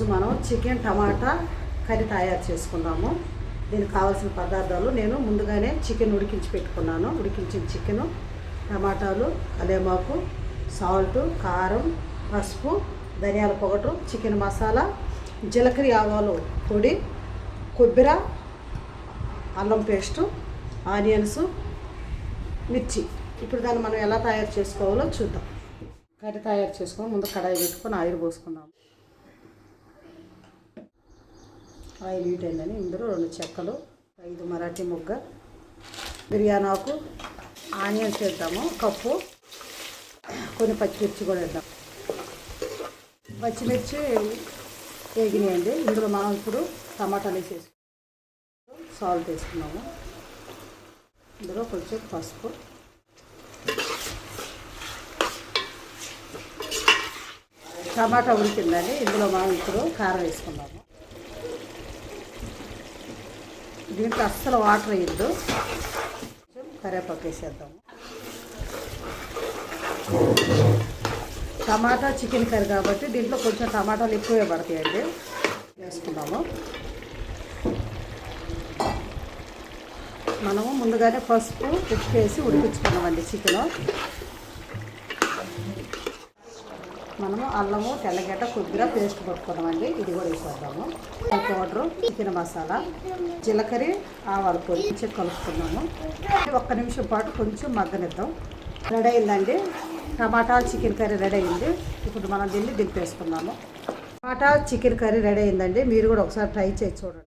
Chicken టమాటా curry తయారు చేసుకున్నాము దీనికి కావాల్సిన పదార్థాలు నేను ముందుగానే చికెన్ ఉడికించి పెట్టుకున్నాను. ఉడికించిన చికెను టమాటాలు కలేమాకు సాల్ట్ కారం పసుపు ధనియాల పొగటు చికెన్ మసాలా జీలకర్ర ఆవాలు పొడి కొబ్బరి అల్లం పేస్టు ఆనియన్స్ మిర్చి. ఇప్పుడు దాన్ని మనం ఎలా తయారు చేసుకోవాలో చూద్దాం. కర్రీ తయారు చేసుకొని ముందు కడాయి పెట్టుకొని ఆయిల్ పోసుకుందాం. ఆయిల్ హీట్ అయిందని ఇందులో రెండు చెక్కలు ఐదు మరాఠీ ముగ్గ బిర్యానీ ఆకు ఆనియన్స్ వేద్దాము కప్పు. కొన్ని పచ్చిమిర్చి కూడా వేద్దాం. పచ్చిమిర్చి వేగినాయండి. ఇందులో మనం ఇప్పుడు టమాటాలు వేసేసి సాల్ట్ వేసుకున్నాము ఇందులో కొంచెం పసుపు. టమాటా ఉడికిందండి. ఇందులో మనం ఇప్పుడు కారం వేసుకున్నాము దీంట్లో అస్సలు వాటర్ వేయద్దు. కొంచెం కరివేపాకు వేసేద్దాము టమాటా చికెన్ కర్రీ కాబట్టి దీంట్లో కొంచెం టమాటాలు ఎక్కువే పడతాయండి. వేసుకున్నాము మనము ముందుగానే పసుపు ఉప్పు వేసి ఉడికించుకున్నామండి చికెన్. మనము అల్లము తెల్లగడ్డ కొద్దిగా పేస్ట్ పట్టుకున్నామండి ఇది కూడా వేసేద్దాము. పౌడరు చికెన్ మసాలా జీలకర్ర ఆవాల పొడి కొంచెం కలుపుకున్నాము ఒక్క నిమిషం పాటు కొంచెం మగ్గనిద్దాం. రెడీ అయిందండి. టమాటా చికెన్ కర్రీ రెడీ అయింది. ఇప్పుడు మనం దీన్ని దింపేసుకున్నాము టమాటా చికెన్ కర్రీ రెడీ అయిందండి. మీరు కూడా ఒకసారి ట్రై చేసి చూడండి.